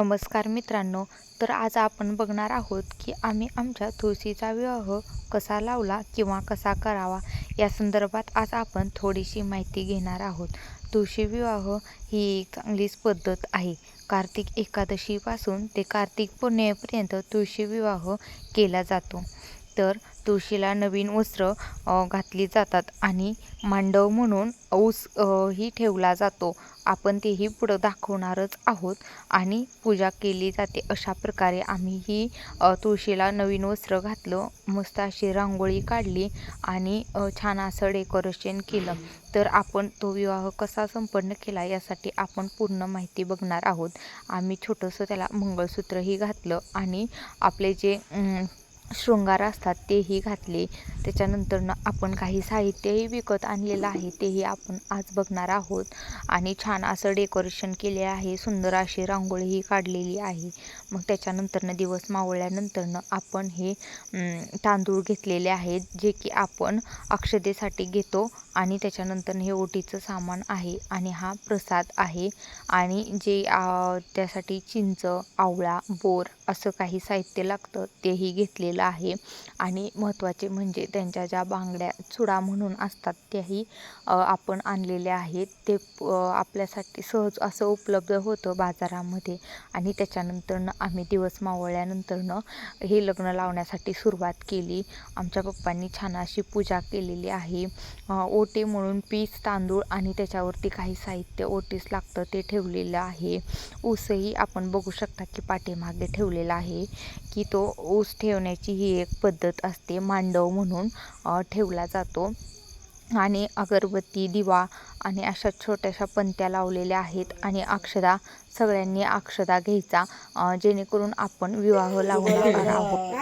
नमस्कार मित्रांनो तर आज आपण बघणार आहोत की आम्ही आमच्या तुळशीचा विवाह कसा लावला किंवा कसा करावा या संदर्भात आज आपण थोडीशी माहिती घेणार आहोत. तुळशी विवाह ही एक चांगलीच पद्धत आहे. कार्तिक एकादशीपासून ते कार्तिक पौर्णिमेपर्यंत तुळशी विवाह केला जातो. तर तुळशीला नवीन वस्त्र घातली जातात आणि मांडव म्हणून ऊस ही ठेवला जातो. आपण तेही पुढं दाखवणारच आहोत आणि पूजा केली जाते. अशा प्रकारे आम्ही ही तुळशीला नवीन वस्त्र घातलं मस्त अशी रांगोळी काढली आणि छान असं डेकोरेशन केलं. तर आपण तो विवाह कसा संपन्न केला यासाठी आपण पूर्ण माहिती बघणार आहोत. आम्ही छोटंसं त्याला मंगळसूत्रही घातलं आणि आपले जे शृंगार असतात तेही घातले. त्याच्यानंतरनं आपण काही साहित्यही विकत आणलेलं आहे तेही आपण आज बघणार आहोत. आणि छान असं डेकोरेशन केले आहे सुंदर अशी रांगोळीही काढलेली आहे. मग त्याच्यानंतरनं दिवस मावळल्यानंतरनं आपण हे तांदूळ घेतलेले आहेत जे की आपण अक्षतेसाठी घेतो. आणि त्याच्यानंतर हे ओटीचं सामान आहे आणि हा प्रसाद आहे. आणि जे त्यासाठी चिंच आवळा बोर असं काही साहित्य लागतं तेही घेतलेलं आहे. आणि महत्त्वाचे म्हणजे त्यांच्या ज्या बांगड्या चुडा म्हणून असतात त्याही आपण आणलेल्या आहेत. ते आपल्यासाठी सहज असं उपलब्ध होतं बाजारामध्ये. आणि त्याच्यानंतरनं आम्ही दिवस मावळल्यानंतरनं हे लग्न लावण्यासाठी सुरुवात केली. आमच्या पप्पांनी छान अशी पूजा केलेली आहे. ओटे म्हणून पीस तांदूळ आणि त्याच्यावरती काही साहित्य ओटीस लागतं ते ठेवलेलं आहे. ऊसही आपण बघू शकता की पाठीमागे ठेवले ठेवलेला आहे की तो ऊस ठेवण्याची ही एक पद्धत असते मांडव म्हणून ठेवला जातो. आणि अगरबत्ती दिवा आणि अशा छोट्याशा पंत्या लावलेल्या आहेत आणि अक्षदा सगळ्यांनी अक्षदा घ्यायचा जेणेकरून आपण विवाह लावणार आहोत.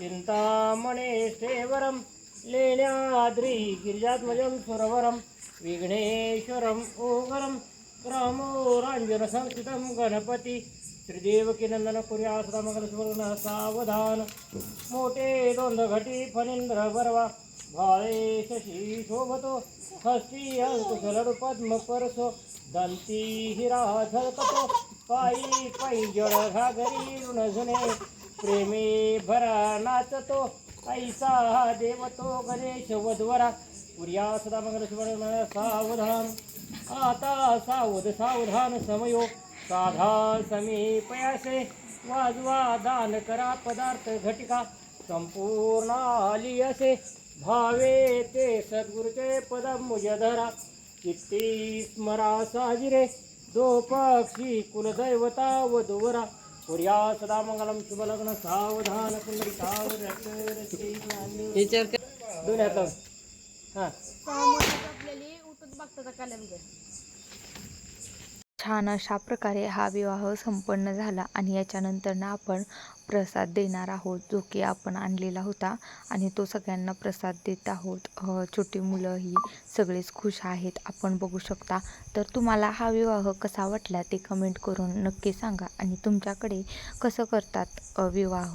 श्री श्री लेण्याद्रि गिरिजात्मजं सुरवरं विघ्नेश्वरम् ओगरं रामोराञ्जनसंस्कृतं गणपती श्रीदेवकीनंदन कुर्या सावधान मोठे दोंदघटी फणींद्र बरवा भाळे शशी शोभतो हस्ती अंकुशलडू पद्म परसो दंती हिरा झळकतो पायी पायी जळ घागरी ऋण झुने प्रेमी भरा नाचतो ऐसा देवतो गणेश वधवरा. पुर्या सदा मंगल सावधान. आता सावध सावधान समयो. साधा समीपयासे वाजवा दान करा पदार्थ घटिका. संपूर्ण आली असे भावे ते सद्गुरुचे पद मुजधरा किती स्मरा साजिरे दो पक्षी कुलदैवता वधुवरा. पुर्या सदा मंगलम शुभलग्न सावधान सुंदरी दोन हात हां. उठून बघता कॅलेंडर छान अशा प्रकारे हा विवाह संपन्न झाला आणि याच्यानंतरनं आपण प्रसाद देणार आहोत जो की आपण आणलेला होता आणि तो सगळ्यांना प्रसाद देत आहोत. छोटी मुलं ही सगळेच खुश आहेत आपण बघू शकता. तर तुम्हाला हा विवाह कसा वाटला ते कमेंट करून नक्की सांगा आणि तुमच्याकडे कसं करतात विवाह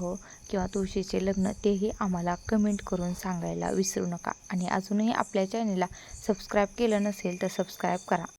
किंवा तुळशीचे लग्न तेही आम्हाला कमेंट करून सांगायला विसरू नका. आणि अजूनही आपल्या चॅनलला सबस्क्राईब केलं नसेल तर सबस्क्राईब करा.